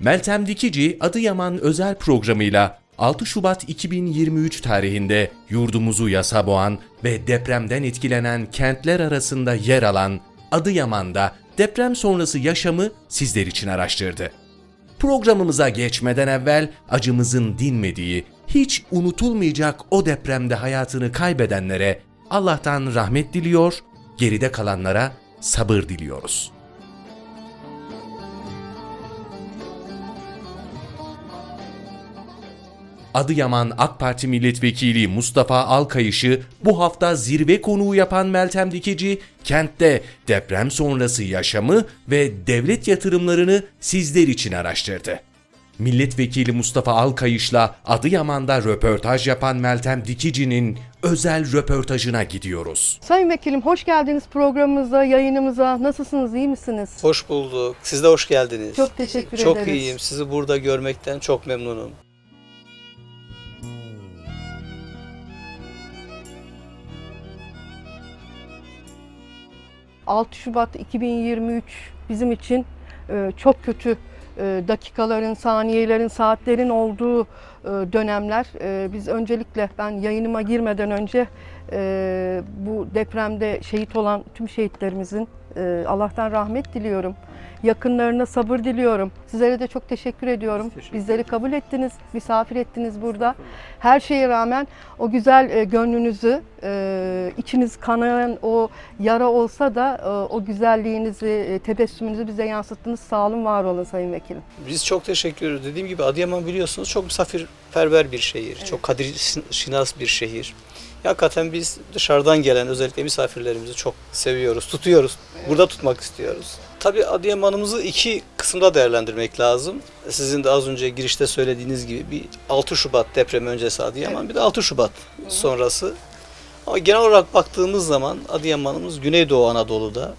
Meltem Dikici Adıyaman özel programıyla 6 Şubat 2023 tarihinde yurdumuzu yasa boğan ve depremden etkilenen kentler arasında yer alan Adıyaman'da deprem sonrası yaşamı sizler için araştırdı. Programımıza geçmeden evvel acımızın dinmediği, hiç unutulmayacak o depremde hayatını kaybedenlere Allah'tan rahmet diliyor, geride kalanlara sabır diliyoruz. Adıyaman AK Parti Milletvekili Mustafa Alkayış'ı bu hafta zirve konuğu yapan Meltem Dikici, kentte deprem sonrası yaşamı ve devlet yatırımlarını sizler için araştırdı. Milletvekili Mustafa Alkayış'la Adıyaman'da röportaj yapan Meltem Dikici'nin özel röportajına gidiyoruz. Sayın Vekilim hoş geldiniz programımıza, yayınımıza. Nasılsınız, iyi misiniz? Hoş bulduk. Siz de hoş geldiniz. Çok teşekkür Çok ederiz. iyiyim. Sizi burada görmekten çok memnunum. Hı. 6 Şubat 2023 bizim için e, çok kötü dakikaların, saniyelerin, saatlerin olduğu e, dönemler. E, Biz öncelikle ben yayınıma girmeden önce e, bu depremde şehit olan tüm şehitlerimizin e, Allah'tan rahmet diliyorum. Yakınlarına sabır diliyorum. Sizlere de çok teşekkür ediyorum. Bizleri kabul ettiniz, misafir ettiniz burada. Her şeye rağmen o güzel e, gönlünüzü, e, içiniz kanayan o yara olsa da e, o güzelliğinizi, tebessümünüzü bize yansıttınız. Sağ olun, var olun Sayın Vekilim. Biz çok teşekkür ederiz. Dediğim gibi Adıyaman biliyorsunuz çok misafirperver bir şehir. Çok kadir şinas bir şehir. Hakikaten biz dışarıdan gelen özellikle misafirlerimizi çok seviyoruz, tutuyoruz. Burada tutmak istiyoruz. Tabii Adıyaman'ımızı iki kısımda değerlendirmek lazım. Sizin de az önce girişte söylediğiniz gibi bir 6 Şubat depremi öncesi Adıyaman, bir de 6 Şubat sonrası. Ama genel olarak baktığımız zaman Adıyaman'ımız Güneydoğu Anadolu'da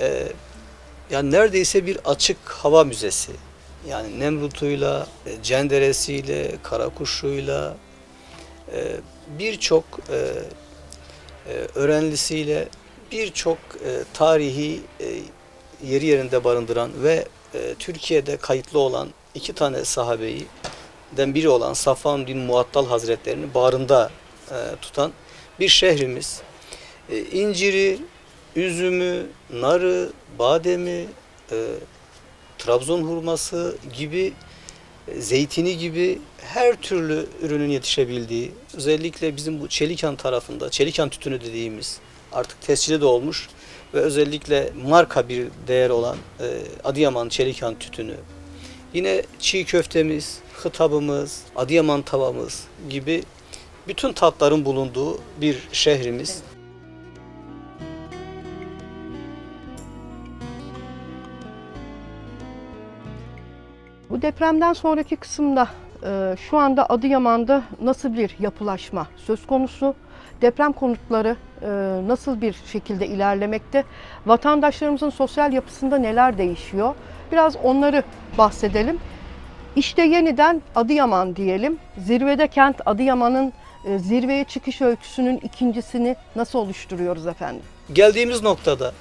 e, yani neredeyse bir açık hava müzesi. Yani Nemrut'uyla, e, Cenderesi'yle, Karakuşu'yla, birçok e, e, öğrenlisiyle birçok e, tarihi yeri yerinde barındıran ve Türkiye'de kayıtlı olan iki tane sahabeyi den biri olan Safvan bin Muattal Hazretlerini bağrında tutan bir şehrimiz. İnciri, üzümü, narı, bademi, Trabzon hurması gibi zeytini gibi her türlü ürünün yetişebildiği, özellikle bizim bu Çelikan tarafında, Çelikan tütünü dediğimiz artık tescili de olmuş ve özellikle marka bir değer olan e, Adıyaman Çelikan tütünü. Yine çiğ köftemiz, hıtabımız, Adıyaman tavamız gibi bütün tatların bulunduğu bir şehrimiz. Bu depremden sonraki kısımda e, şu anda Adıyaman'da nasıl bir yapılaşma söz konusu? Deprem konutları e, nasıl bir şekilde ilerlemekte? Vatandaşlarımızın sosyal yapısında neler değişiyor? Biraz onları bahsedelim. İşte yeniden Adıyaman diyelim. Zirvede kent Adıyaman'ın e, zirveye çıkış öyküsünün ikincisini nasıl oluşturuyoruz efendim? Geldiğimiz noktada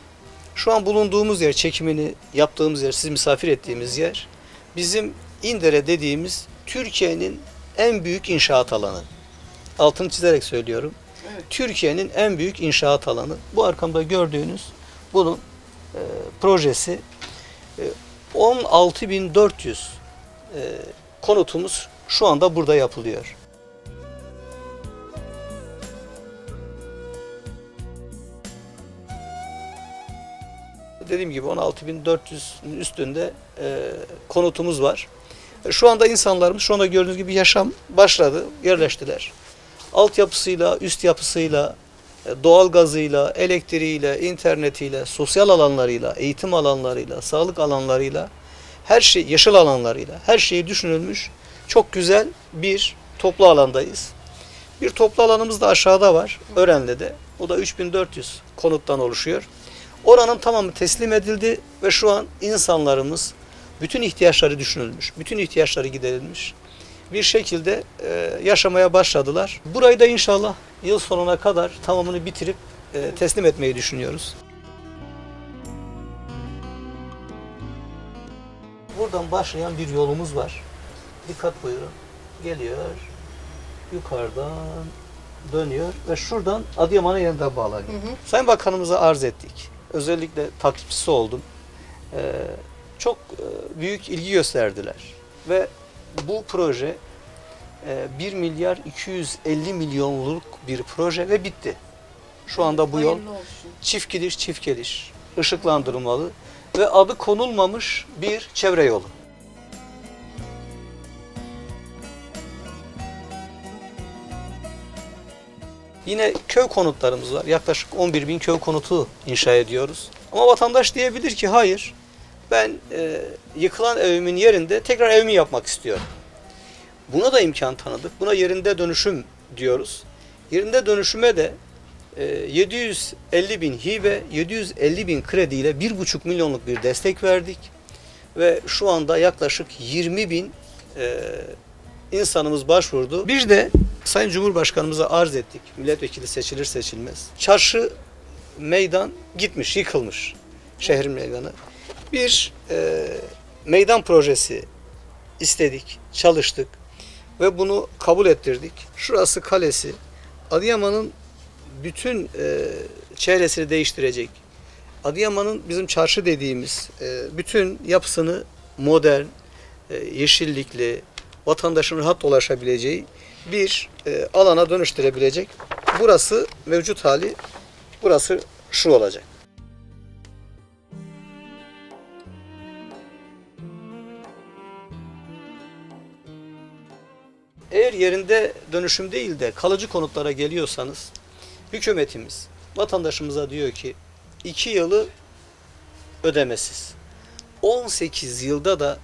şu an bulunduğumuz yer, çekimini yaptığımız yer, sizi misafir ettiğimiz yer bizim İndere dediğimiz Türkiye'nin en büyük inşaat alanı. Altını çizerek söylüyorum. Türkiye'nin en büyük inşaat alanı. Bu arkamda gördüğünüz bunun e, projesi e, 16.400 e, konutumuz şu anda burada yapılıyor. Dediğim gibi 16.400'ün üstünde e, konutumuz var. E, Şu anda insanlarımız şu anda gördüğünüz gibi yaşam başladı, yerleştiler. Altyapısıyla, üst yapısıyla, e, doğal gazıyla, elektriğiyle, internetiyle, sosyal alanlarıyla, eğitim alanlarıyla, sağlık alanlarıyla, her şey, yeşil alanlarıyla, her şeyi düşünülmüş. Çok güzel bir toplu alandayız. Bir toplu alanımız da aşağıda var, Örenli'de. O da 3400 konuttan oluşuyor. Oranın tamamı teslim edildi ve şu an insanlarımız bütün ihtiyaçları düşünülmüş, bütün ihtiyaçları giderilmiş. bir şekilde e, yaşamaya başladılar. Burayı da inşallah yıl sonuna kadar tamamını bitirip e, teslim etmeyi düşünüyoruz. Buradan başlayan bir yolumuz var. Dikkat buyurun. Geliyor. Yukarıdan dönüyor ve şuradan Adıyaman'a yeniden bağlanıyor. Sayın Bakanımıza arz ettik. Özellikle takipçisi oldum. Ee, çok e, büyük ilgi gösterdiler. Ve bu proje e, 1 milyar 250 milyonluk bir proje ve bitti. Şu anda bu yol çift gidiş çift geliş, ışıklandırılmalı ve adı konulmamış bir çevre yolu. Yine köy konutlarımız var. Yaklaşık 11 bin köy konutu inşa ediyoruz. Ama vatandaş diyebilir ki hayır ben e, yıkılan evimin yerinde tekrar evimi yapmak istiyorum. Buna da imkan tanıdık. Buna yerinde dönüşüm diyoruz. Yerinde dönüşüme de e, 750 bin hibe, 750 bin krediyle 1,5 milyonluk bir destek verdik. Ve şu anda yaklaşık 20 bin e, insanımız başvurdu. Bir de Sayın Cumhurbaşkanımıza arz ettik. Milletvekili seçilir seçilmez. Çarşı meydan gitmiş, yıkılmış. Şehrin meydanı. Bir e, meydan projesi istedik, çalıştık ve bunu kabul ettirdik. Şurası kalesi. Adıyaman'ın bütün e, çevresini değiştirecek. Adıyaman'ın bizim çarşı dediğimiz e, bütün yapısını modern, e, yeşillikli, vatandaşın rahat dolaşabileceği bir e, alana dönüştürebilecek. Burası mevcut hali, burası şu olacak. Eğer yerinde dönüşüm değil de kalıcı konutlara geliyorsanız hükümetimiz vatandaşımıza diyor ki 2 yılı ödemesiz. 18 yılda da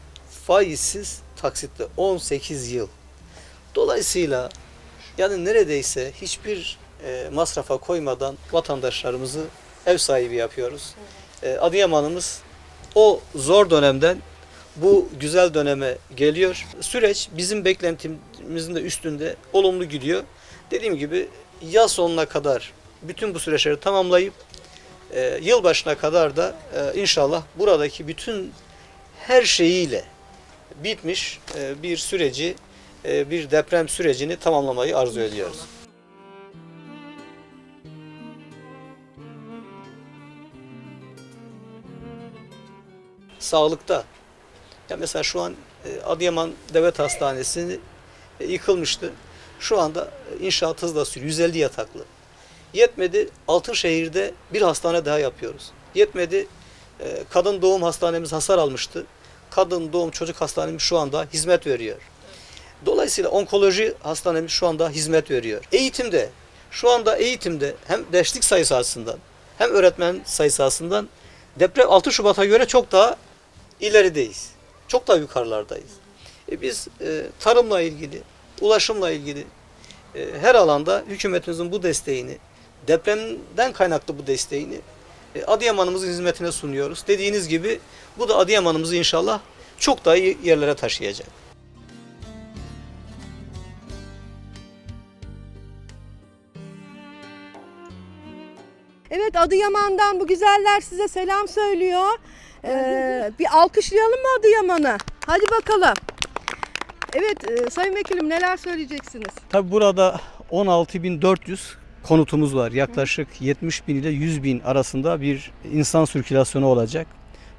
faizsiz taksitli 18 yıl. Dolayısıyla yani neredeyse hiçbir e, masrafa koymadan vatandaşlarımızı ev sahibi yapıyoruz. E, Adıyaman'ımız o zor dönemden bu güzel döneme geliyor. Süreç bizim beklentimizin de üstünde olumlu gidiyor. Dediğim gibi yaz sonuna kadar bütün bu süreçleri tamamlayıp e, yılbaşına kadar da e, inşallah buradaki bütün her şeyiyle bitmiş e, bir süreci, bir deprem sürecini tamamlamayı arzu ediyoruz. Sağlıkta, ya mesela şu an e, Adıyaman Devlet Hastanesi e, yıkılmıştı. Şu anda e, inşaat hızla sürüyor, 150 yataklı. Yetmedi, Altınşehir'de bir hastane daha yapıyoruz. Yetmedi, e, kadın doğum hastanemiz hasar almıştı. Kadın doğum çocuk hastanemiz şu anda hizmet veriyor. Dolayısıyla onkoloji hastanemiz şu anda hizmet veriyor. Eğitimde, şu anda eğitimde hem derslik sayısı açısından hem öğretmen sayısı açısından deprem 6 Şubat'a göre çok daha ilerideyiz. Çok daha yukarılardayız. E biz e, tarımla ilgili, ulaşımla ilgili e, her alanda hükümetimizin bu desteğini, depremden kaynaklı bu desteğini e, Adıyaman'ımızın hizmetine sunuyoruz. Dediğiniz gibi bu da Adıyaman'ımızı inşallah çok daha iyi yerlere taşıyacak. Evet Adıyaman'dan bu güzeller size selam söylüyor. Ee, bir alkışlayalım mı Adıyaman'ı? Hadi bakalım. Evet e, Sayın Vekilim neler söyleyeceksiniz? Tabi burada 16.400 konutumuz var. Yaklaşık 70 bin ile 100 bin arasında bir insan sirkülasyonu olacak.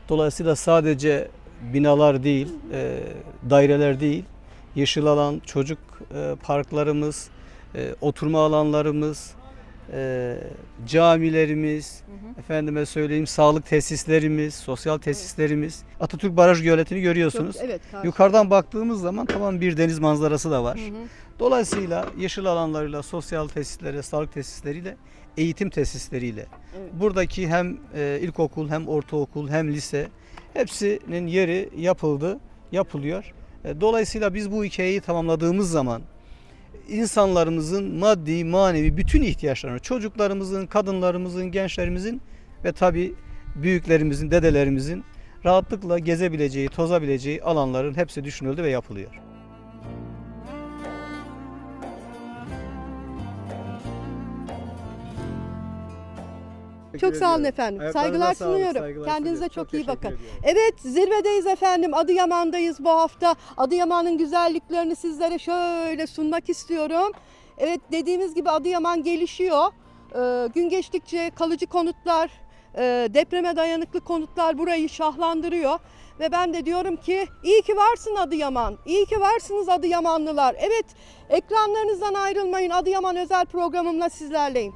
Dolayısıyla sadece binalar değil, e, daireler değil, yeşil alan, çocuk e, parklarımız, e, oturma alanlarımız, e, camilerimiz, efendime söyleyeyim sağlık tesislerimiz, sosyal tesislerimiz, Atatürk Baraj Göleti'ni görüyorsunuz. Çok- evet. karşı- Yukarıdan baktığımız zaman tamam bir deniz manzarası da var. Hı hı. Dolayısıyla yeşil alanlarıyla, sosyal tesislere, sağlık tesisleriyle, eğitim tesisleriyle Evet. buradaki hem e, ilkokul hem ortaokul hem lise hepsinin yeri yapıldı, yapılıyor. E, dolayısıyla biz bu hikayeyi tamamladığımız zaman insanlarımızın maddi, manevi bütün ihtiyaçlarını, çocuklarımızın, kadınlarımızın, gençlerimizin ve tabii büyüklerimizin, dedelerimizin rahatlıkla gezebileceği, tozabileceği alanların hepsi düşünüldü ve yapılıyor. Çok sağ olun ediyorum. efendim. Ayaklarınıza Saygılar sağlık, sunuyorum. saygılar Kendinize sunuyorum. çok, iyi teşekkür bakın. ediyorum. Evet zirvedeyiz efendim. Adıyaman'dayız bu hafta. Adıyaman'ın güzelliklerini sizlere şöyle sunmak istiyorum. Evet dediğimiz gibi Adıyaman gelişiyor. Ee, gün geçtikçe kalıcı konutlar, e, depreme dayanıklı konutlar burayı şahlandırıyor. Ve ben de diyorum ki iyi ki varsın Adıyaman. İyi ki varsınız Adıyamanlılar. Evet ekranlarınızdan ayrılmayın. Adıyaman özel programımla sizlerleyim.